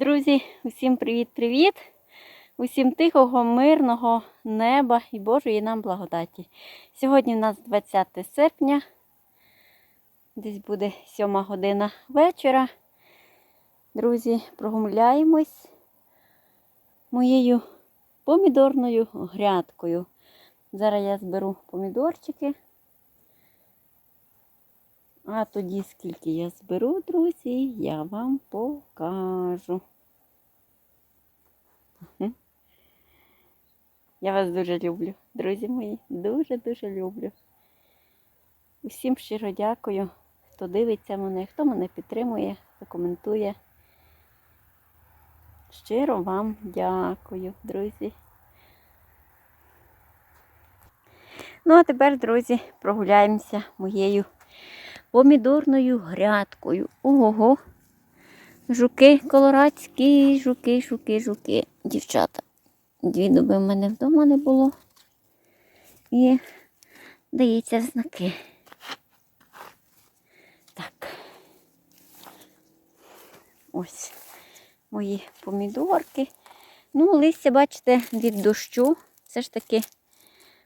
Друзі, усім привіт-привіт! Усім тихого, мирного неба і Божої нам благодаті. Сьогодні у нас 20 серпня, десь буде 7 година вечора. Друзі, прогуляємось моєю помідорною грядкою. Зараз я зберу помідорчики. А тоді, скільки я зберу, друзі, я вам покажу. Я вас дуже люблю, друзі мої. Дуже-дуже люблю. Усім щиро дякую, хто дивиться мене, хто мене підтримує, хто коментує. Щиро вам дякую, друзі. Ну, а тепер, друзі, прогуляємося моєю помідорною грядкою. Ого. Жуки колорадські, жуки, жуки, жуки. Дівчата. Дві доби в мене вдома не було. І дається знаки. Так. Ось мої помідорки. Ну, листя, бачите, від дощу. Все ж таки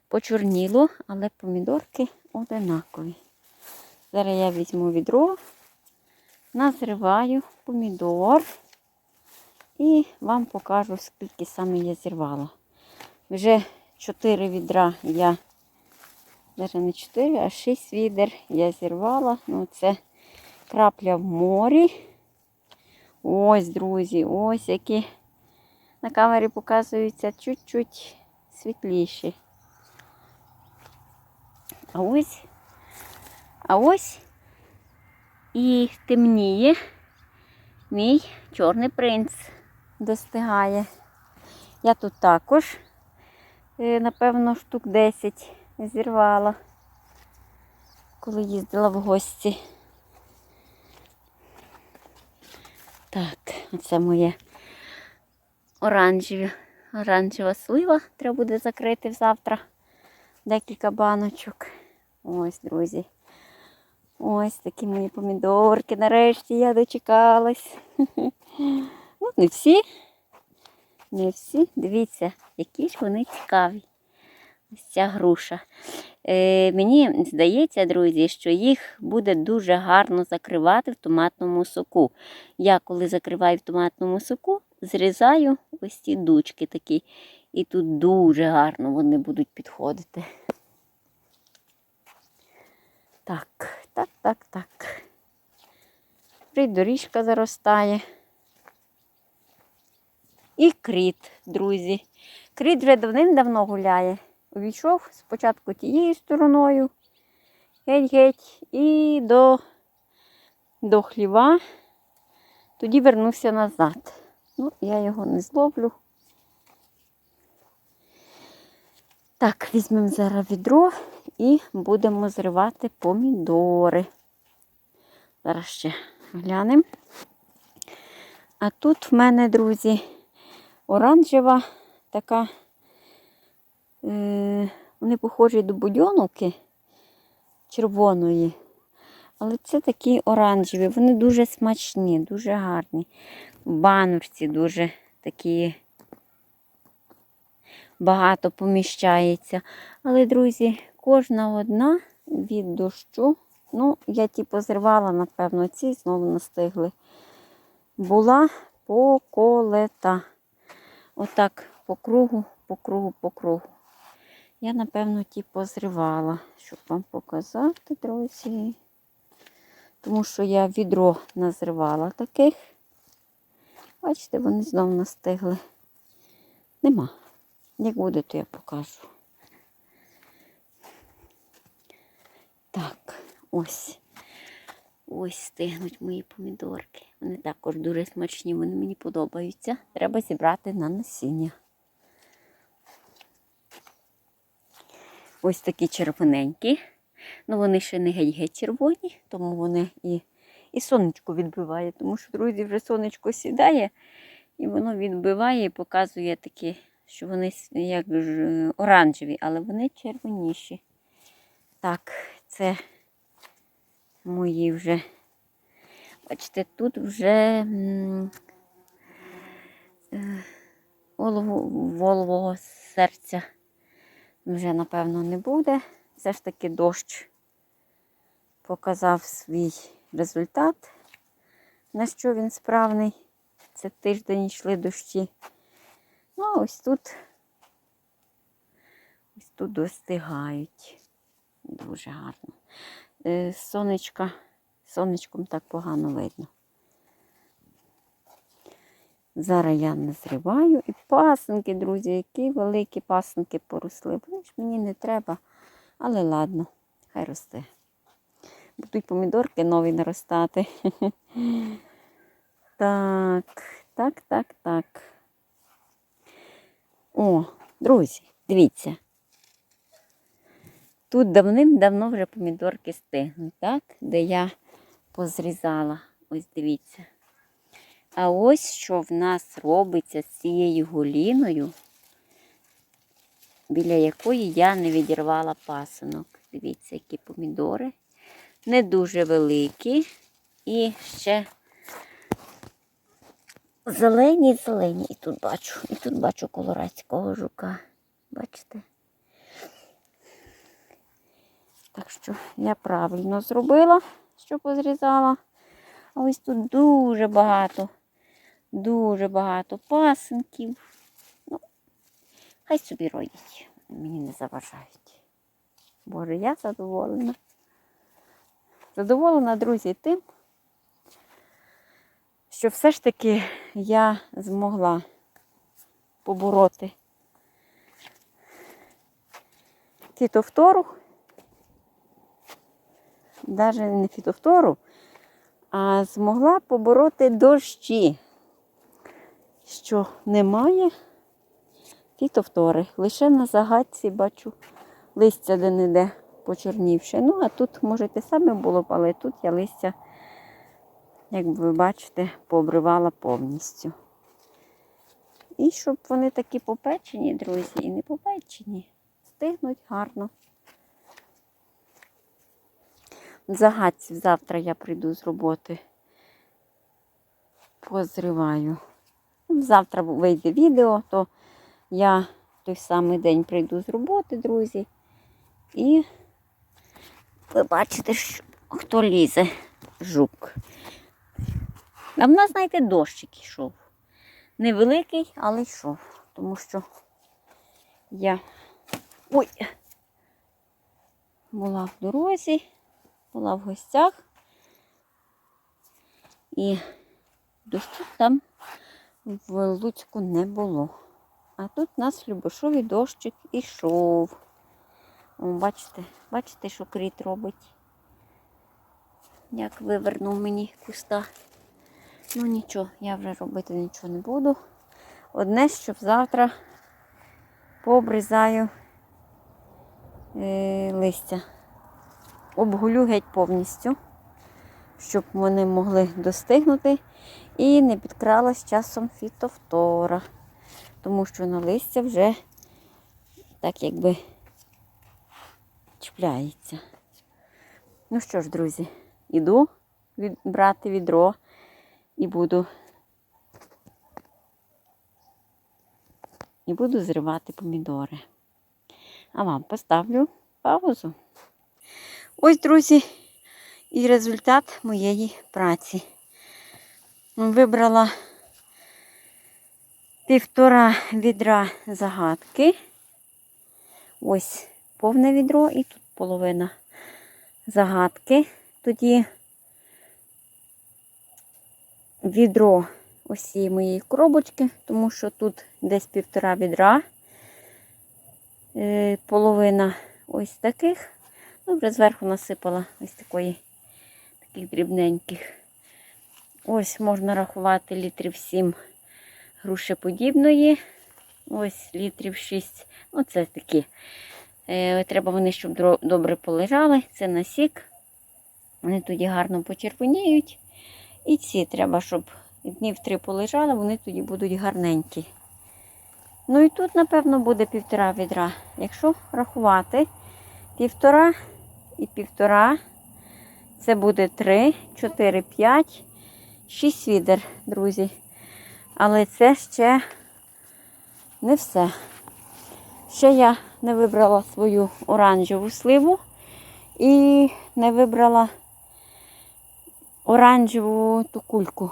почорніло, але помідорки одинакові. Зараз я візьму відро, назриваю помідор і вам покажу, скільки саме я зірвала. Вже 4 відра я, навіть не 4, а 6 відер я зірвала. Ну, це крапля в морі. Ось, друзі, ось які на камері показуються чуть-чуть світліші. А ось а ось і темніє мій чорний принц достигає. Я тут також, е, напевно, штук 10 зірвала, коли їздила в гості. Так, це моє оранжеве, оранжева слива. Треба буде закрити завтра декілька баночок. Ось, друзі. Ось такі мої помідорки. Нарешті я дочекалась. Ну, не всі. Не всі. Дивіться, які ж вони цікаві. Ось ця груша. Е, Мені здається, друзі, що їх буде дуже гарно закривати в томатному соку. Я, коли закриваю в томатному соку, зрізаю ось ці дучки такі. І тут дуже гарно вони будуть підходити. Так, так, так, так. Придоріжка заростає. І кріт, друзі. Кріт вже давним-давно гуляє. Увійшов спочатку тією стороною, геть-геть, і до, до хліва. Тоді вернувся назад. Ну, я його не зловлю. Так, візьмемо зараз відро і будемо зривати помідори. Зараз ще глянемо. А тут в мене, друзі, оранжева така, е, вони похожі до будьоновки червоної. Але це такі оранжеві, вони дуже смачні, дуже гарні. В дуже такі багато поміщається. Але, друзі, кожна одна від дощу. Ну, я ті позривала, напевно, ці знову настигли. Була поколета. Отак по кругу, по кругу, по кругу. Я, напевно, ті позривала, щоб вам показати, друзі. Тому що я відро назривала таких. Бачите, вони знову настигли. Нема. Як буде, то я покажу. Так, ось. Ось стигнуть мої помідорки. Вони також дуже смачні, вони мені подобаються. Треба зібрати на насіння. Ось такі червоненькі. Ну, вони ще не геть-геть червоні, тому вони і, і сонечко відбиває, тому що, друзі, вже сонечко сідає, і воно відбиває і показує такі що вони як ж оранжеві, але вони червоніші. Так, це мої вже. Бачите, тут вже Е, волового серця вже, напевно, не буде. Все ж таки дощ показав свій результат, на що він справний. Це тиждень йшли дощі. Ну, а ось тут, ось тут достигають. Дуже гарно. Е, Сонечка, сонечком так погано видно. Зараз я не. І пасенки, друзі, які великі пасенки поросли. Вони ж мені не треба. Але ладно, хай росте. Будуть помідорки нові наростати. Так, так, так, так. О, друзі, дивіться. Тут давним-давно вже помідорки стигнуть, так? Де я позрізала. Ось дивіться. А ось що в нас робиться з цією голіною, біля якої я не відірвала пасинок. Дивіться, які помідори. Не дуже великі. І ще зелені, зелені. І тут бачу, і тут бачу колорадського жука. Бачите? Так що я правильно зробила, що позрізала. А ось тут дуже багато, дуже багато пасенків. Ну, хай собі родять, мені не заважають. Боже, я задоволена. Задоволена, друзі, тим, що все ж таки я змогла побороти фітофтору. Навіть не фітофтору, а змогла побороти дощі, що немає фітофтори. Лише на загадці бачу листя де-не-де почорнівше. Ну, а тут, може, те саме було б, але тут я листя, як ви бачите, пообривала повністю. І щоб вони такі попечені, друзі, і не попечені, стигнуть гарно. Загадці завтра я прийду з роботи. Позриваю. Завтра вийде відео, то я той самий день прийду з роботи, друзі. І ви бачите, що хто лізе жук. А в нас, знаєте, дощик йшов. Невеликий, але йшов. Тому що я ой, була в дорозі була в гостях. І дощу там в Луцьку не було. А тут у нас в Любошові дощик ішов. О, бачите, бачите, що кріт робить. Як вивернув мені куста. Ну нічого, я вже робити нічого не буду. Одне, що завтра пообрізаю е, листя обгулю геть повністю, щоб вони могли достигнути і не підкралась часом фітофтора, тому що на листя вже так якби чіпляється. Ну що ж, друзі, іду брати відро і буду. І буду зривати помідори. А вам поставлю паузу. Ось, друзі, і результат моєї праці. Вибрала півтора відра загадки. Ось повне відро і тут половина загадки. Тоді відро ось цієї моєї коробочки, тому що тут десь півтора відра, Е, половина ось таких. Добре, зверху насипала ось такої, таких дрібненьких. Ось можна рахувати літрів 7 грушеподібної. Ось літрів 6. Оце такі. Е, Треба вони, щоб добре полежали. Це насік. Вони тоді гарно почервоніють. І ці треба, щоб днів три полежали, вони тоді будуть гарненькі. Ну і тут, напевно, буде півтора відра. Якщо рахувати, півтора і півтора. Це буде 3, 4, 5, 6 відер, друзі. Але це ще не все. Ще я не вибрала свою оранжеву сливу і не вибрала оранжеву ту кульку.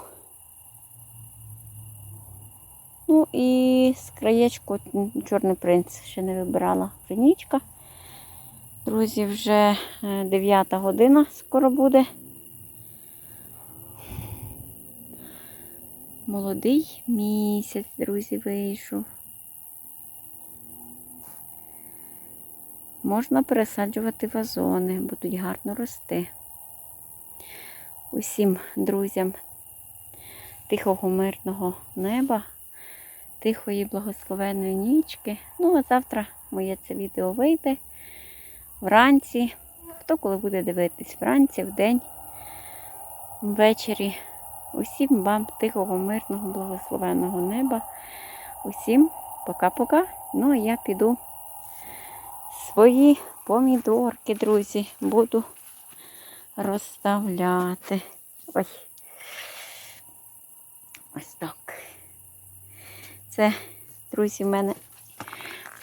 Ну і з краєчку Чорний принц ще не вибирала френічка. Друзі, вже 9 година скоро буде. Молодий місяць, друзі, вийшов. Можна пересаджувати вазони, будуть гарно рости. Усім друзям тихого мирного неба, тихої благословенної нічки. Ну, а завтра моє це відео вийде вранці. Хто коли буде дивитись вранці, вдень, ввечері. Усім вам тихого, мирного, благословенного неба. Усім пока-пока. Ну, а я піду свої помідорки, друзі, буду розставляти. Ой. Ось так. Це, друзі, в мене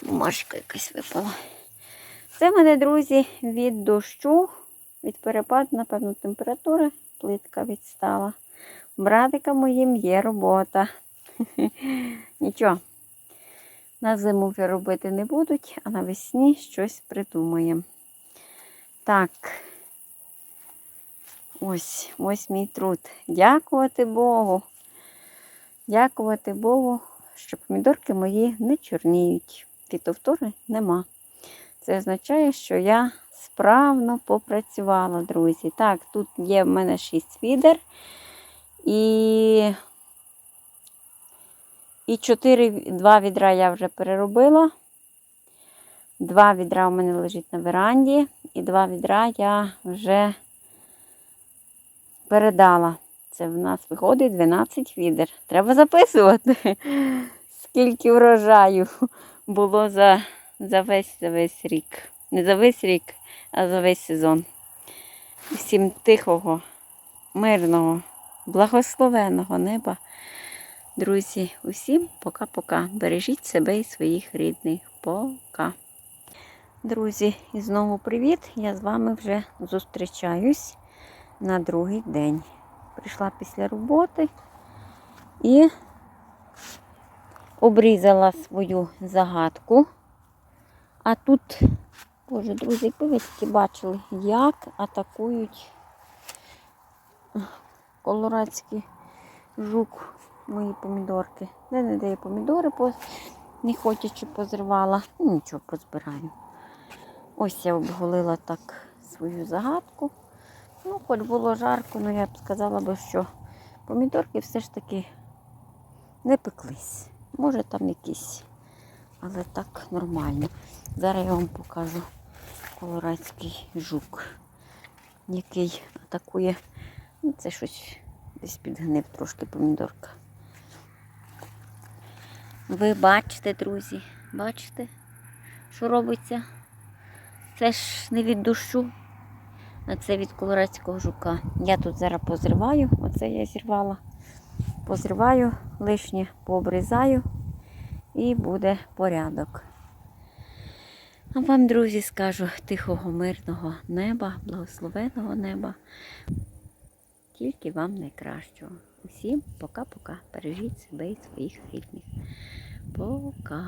бумажка якась випала. Це в мене, друзі, від дощу, від перепаду, напевно, температури. Плитка відстала. Братика моїм є робота. Нічого. На зиму вже робити не будуть, а навесні щось придумаємо. Так. Ось, ось мій труд. Дякувати Богу. Дякувати Богу, що помідорки мої не чорніють. Фітовтори нема. Це означає, що я справно попрацювала, друзі. Так, тут є в мене 6 відер. І і 4, 2 відра я вже переробила. Два відра у мене лежить на веранді. І два відра я вже передала. Це в нас виходить 12 відер. Треба записувати, скільки врожаю було за, за, весь, за весь рік. Не за весь рік, а за весь сезон. Всім тихого, мирного благословеного неба. Друзі, усім пока-пока. Бережіть себе і своїх рідних. Пока. Друзі, і знову привіт! Я з вами вже зустрічаюсь на другий день. Прийшла після роботи і обрізала свою загадку. А тут, боже, друзі, ви тільки бачили, як атакують колорадський жук мої помідорки. Де не де я помідори по... не хочучи позривала. Ну, Нічого позбираю. Ось я обголила так свою загадку. Ну, хоч було жарко, але я б сказала що помідорки все ж таки не пеклись. Може там якісь, але так нормально. Зараз я вам покажу колорадський жук, який атакує. Ну, Це щось десь підгнив трошки помідорка. Ви бачите, друзі, бачите, що робиться? Це ж не від дощу, а це від колорадського жука. Я тут зараз позриваю, оце я зірвала. Позриваю, лишнє пообрізаю і буде порядок. А вам, друзі, скажу тихого, мирного неба, благословеного неба. Тільки вам найкращого. Усім пока-пока. Бережіть себе і своїх рідних. Пока.